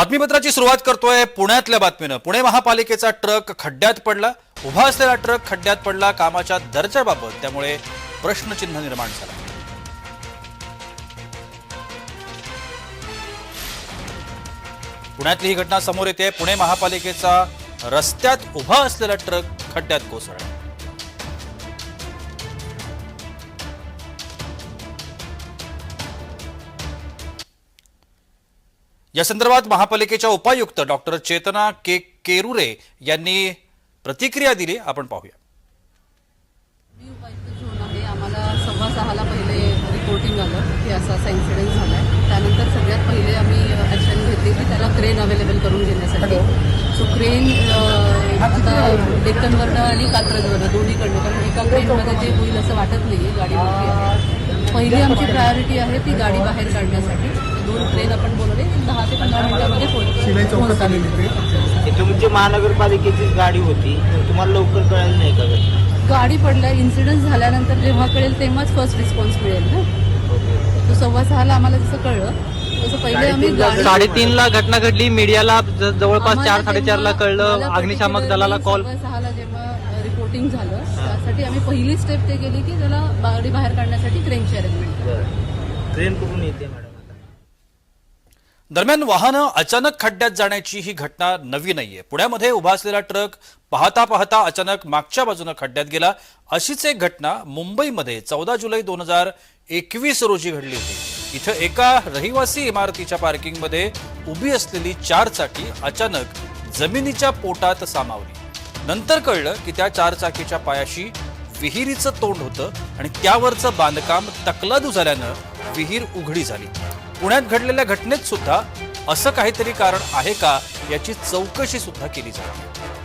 बातमीपत्राची सुरुवात करतोय पुण्यातल्या बातमीनं. पुणे महापालिकेचा ट्रक खड्ड्यात पडला. उभा असलेला ट्रक खड्ड्यात पडला. कामाच्या दर्जाबाबत त्यामुळे प्रश्नचिन्ह निर्माण झाला. पुण्यातली ही घटना समोर येते. पुणे महापालिकेचा रस्त्यात उभा असलेला ट्रक खड्ड्यात कोसळला. या संदर्भात महापालिकेच्या उपायुक्त डॉक्टर चेतना के केरुरे यांनी प्रतिक्रिया दिली. आपण पाहूया. मी उपायुक्त झोन आहे. आम्हाला सव्वा सहाला पहिले रिपोर्टिंग आलं की असा असा इन्सिडेंट झाला आहे त्यानंतर सगळ्यात पहिले आम्ही ॲक्शन घेतली की त्याला क्रेन अवेलेबल करून घेण्यासाठी. सो क्रेन आता डेक्कनवरनं आणि कात्रजवरनं दोन्हीकडनं. कारण एका क्रेनमध्ये ते होईल असं वाटत नाही गाडी मोठी आहे. पहिली आमची प्रायोरिटी आहे ती गाडी बाहेर काढण्यासाठी. दोन क्रेन आपण बोलवले. मिनिटामध्ये तुमची महानगरपालिकेची गाडी होती. तुम्हाला लवकर कळालं नाही का? गाडी पडल्या इन्सिडेंट झाल्यानंतर जेव्हा कळेल तेव्हाच फर्स्ट रिस्पॉन्स मिळेल ना. तो सव्वा सहाला आम्हाला जसं कळलं तसं पहिले आम्ही गाडी साडेतीन ला घटना घडली मीडियाला जवळपास चार साडेचारला जेव्हा- कळलं अग्निशामक दलाला कॉल सहाला जेव्हा रिपोर्टिंग झालं त्यासाठी आम्ही पहिली स्टेप ते केली की त्याला गाडी बाहेर काढण्यासाठी क्रेनची अरेंजमेंट ट्रेन कुठून येते मॅडम दरम्यान वाहनं अचानक खड्ड्यात जाण्याची ही घटना नवी नाहीये. पुण्यामध्ये उभा असलेला ट्रक पाहता पाहता अचानक मागच्या बाजूनं खड्ड्यात गेला. अशीच एक घटना मुंबईमध्ये चौदा जुलै दोन हजार एकवीस रोजी घडली होती. इथं एका रहिवासी इमारतीच्या पार्किंगमध्ये उभी असलेली चारचाकी अचानक जमिनीच्या पोटात सामावली. नंतर कळलं की त्या चारचाकीच्या पायाशी विहिरीचं तोंड होतं आणि त्यावरचं बांधकाम तकलादू झाल्यानं विहीर उघडी झाली. पुण्यात घडलेल्या घटनेत सुद्धा असं काहीतरी कारण आहे का याची चौकशी सुद्धा केली जाते